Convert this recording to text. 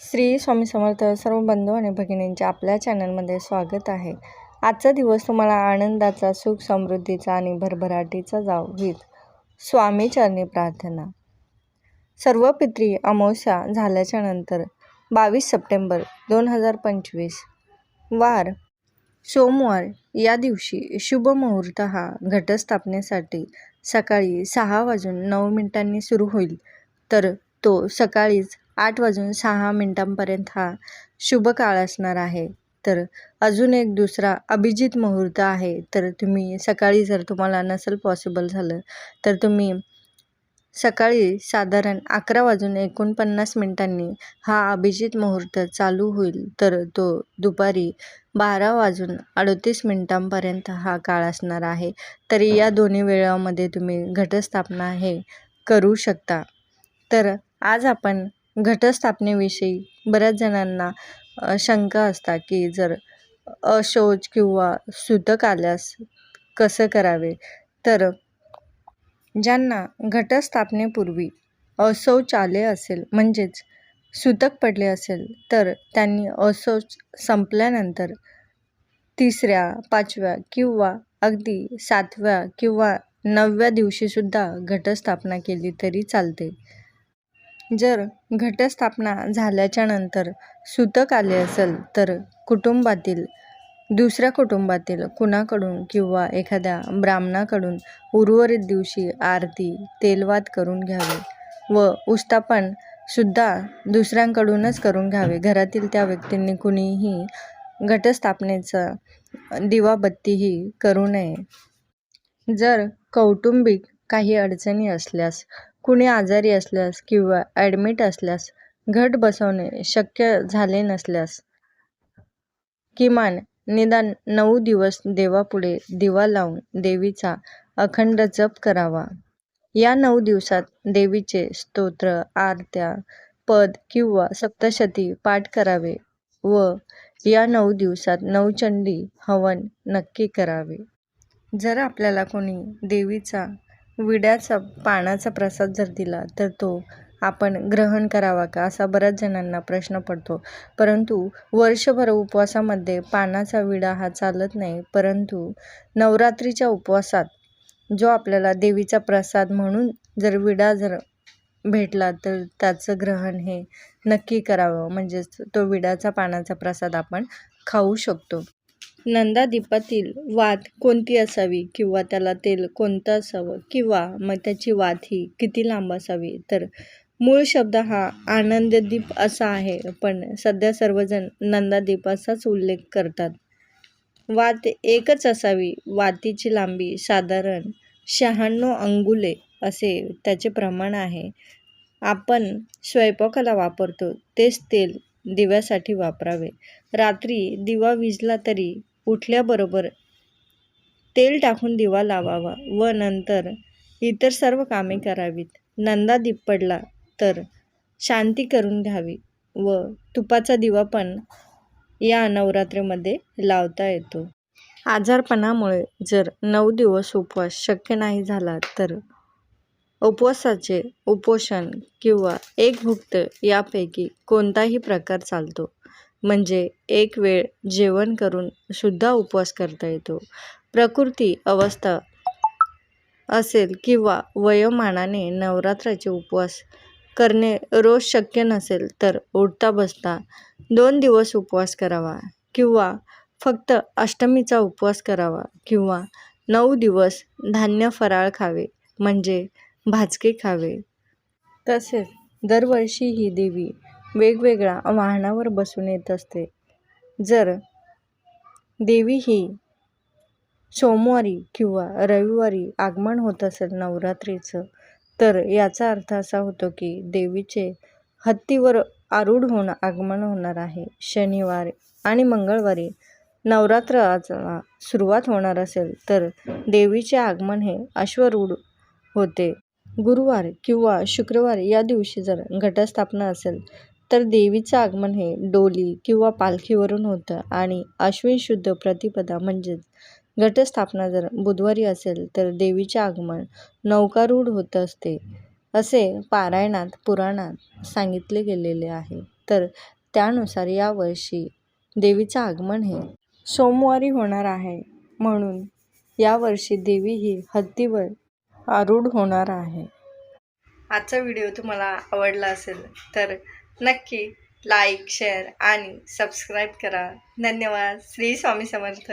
श्री स्वामी समर्थ सर्व बंधू आणि भगिनींचे आपल्या चॅनलमध्ये स्वागत आहे. आजचा दिवस तुम्हाला आनंदाचा सुख समृद्धीचा आणि भरभराटीचा जाव विथ स्वामी चरणी प्रार्थना. सर्व पित्री अमावस्या झाल्याच्यानंतर बावीस सप्टेंबर दोन हजार पंचवीस वार सोमवार या दिवशी शुभ मुहूर्त हा घटस्थापनेसाठी सकाळी सहा वाजून नऊ मिनिटांनी सुरू होईल. तर तो सकाळीच आठ वाजून सहा मिनिटांपर्यंत हा शुभ काळ असणार आहे. तर अजून एक दुसरा अभिजित मुहूर्त आहे. तर तुम्ही सकाळी जर तुम्हाला नसेल पॉसिबल झालं तर तुम्ही सकाळी साधारण अकरा वाजून एकोणपन्नास मिनिटांनी हा अभिजित मुहूर्त चालू होईल. तर तो दुपारी बारा वाजून अडतीस मिनिटांपर्यंत हा काळ असणार आहे. तरी या दोन्ही वेळामध्ये तुम्ही घटस्थापना हे करू शकता. तर आज आपण घटस्थापनेविषयी बऱ्याच जणांना शंका असतात की जर अशौच किंवा सुतक आल्यास कसं करावे? तर ज्यांना घटस्थापनेपूर्वी अशौच आले असेल म्हणजेच सुतक पडले असेल तर त्यांनी अशौच संपल्यानंतर तिसऱ्या पाचव्या किंवा अगदी सातव्या किंवा नवव्या दिवशीसुद्धा घटस्थापना केली तरी चालते. जर घटस्थापना झाल्याच्यानंतर सुतक आले असेल तर कुटुंबातील दुसऱ्या कुटुंबातील कुणाकडून किंवा एखाद्या ब्राह्मणाकडून उर्वरित दिवशी आरती तेलवात करून घ्यावे व उस्तापन सुद्धा दुसऱ्यांकडूनच करून घ्यावे. घरातील त्या व्यक्तींनी कुणीही घटस्थापनेचा दिवाबत्तीही करू नये. जर कौटुंबिक काही अडचणी असल्यास कुणी आजारी असल्यास किंवा ॲडमिट असल्यास घट बसवणे शक्य झाले नसल्यास. किमान निदान नऊ दिवस देवापुढे दिवा लावून देवीचा अखंड जप करावा. या नऊ दिवसात देवीचे स्तोत्र आरत्या पद किंवा सप्तशती पाठ करावे व या नऊ दिवसात नऊचंडी हवन नक्की करावे. जर आपल्याला कोणी देवीचा विड्याचा पानाचा प्रसाद जर दिला तर तो आपण ग्रहण करावा का? असा बऱ्याच जणांना प्रश्न पडतो. परंतु वर्षभर उपवासामध्ये पानाचा विडा हा चालत नाही परंतु नवरात्रीच्या उपवासात जो आपल्याला देवीचा प्रसाद म्हणून जर विडा जर भेटला तर त्याचं ग्रहण हे नक्की करावं. म्हणजेच तो विड्याचा पानाचा प्रसाद आपण खाऊ शकतो. नंदादीपातील वात कोणती असावी किंवा त्याला तेल कोणतं असावं? किंवा मग त्याची वात ही किती लांब असावी? तर मूळ शब्द हा आनंददीप असा आहे पण सध्या सर्वजण नंदादीप असाच उल्लेख करतात. वात एकच असावी वातीची लांबी साधारण शहाण्णव अंगुले असे त्याचे प्रमाण आहे. आपण स्वयंपाकाला वापरतो तेच तेल दिव्यासाठी वापरावे. रात्री दिवा विजला तरी उठल्याबरोबर तेल टाकून दिवा लावावा व नंतर इतर सर्व कामे करावीत. नंदा दीप पडला तर शांती करून घ्यावी व तुपाचा दिवा पण या नवरात्रीमध्ये लावता येतो. आजारपणामुळे जर नऊ दिवस उपवास शक्य नाही झाला तर उपवासाचे उपोषण किंवा एक भुक्त यापैकी कोणताही प्रकार चालतो. म्हणजे एक वेळ जेवण करून सुद्धा उपवास करता येतो. प्रकृती अवस्था असेल किंवा वयोमानाने नवरात्राचे उपवास करणे रोज शक्य नसेल तर उठता बसता दोन दिवस उपवास करावा किंवा फक्त अष्टमीचा उपवास करावा किंवा नऊ दिवस धान्य फराळ खावे म्हणजे भाजके खावे. तसेच दरवर्षी ही देवी वेगवेगळ्या वाहनावर बसून येत असते. जर देवी ही सोमवारी किंवा रविवारी आगमन होत असेल नवरात्रीचं तर याचा अर्थ असा होतो की देवीचे हत्तीवर आरूढ होणं आगमन होणार आहे. शनिवार आणि मंगळवारी नवरात्राचा सुरुवात होणार असेल तर देवीचे आगमन हे अश्वरूढ होते. गुरुवार किंवा शुक्रवार या दिवशी जर घटस्थापना असेल तर देवीचं आगमन हे डोली किंवा पालखीवरून होतं आणि अश्विन शुद्ध प्रतिपदा म्हणजेच घटस्थापना जर बुधवारी असेल तर देवीचे आगमन नौकारूढ होत असते असे पारायणात पुराणात सांगितले गेलेले आहे. तर त्यानुसार यावर्षी देवीचं आगमन हे सोमवारी होणार आहे. म्हणून यावर्षी देवी ही हत्तीवर आरूढ होणार आहे. आजचा व्हिडिओ तुम्हाला आवडला असेल तर नक्की लाईक शेअर आणि सबस्क्राईब करा. धन्यवाद. श्री स्वामी समर्थ.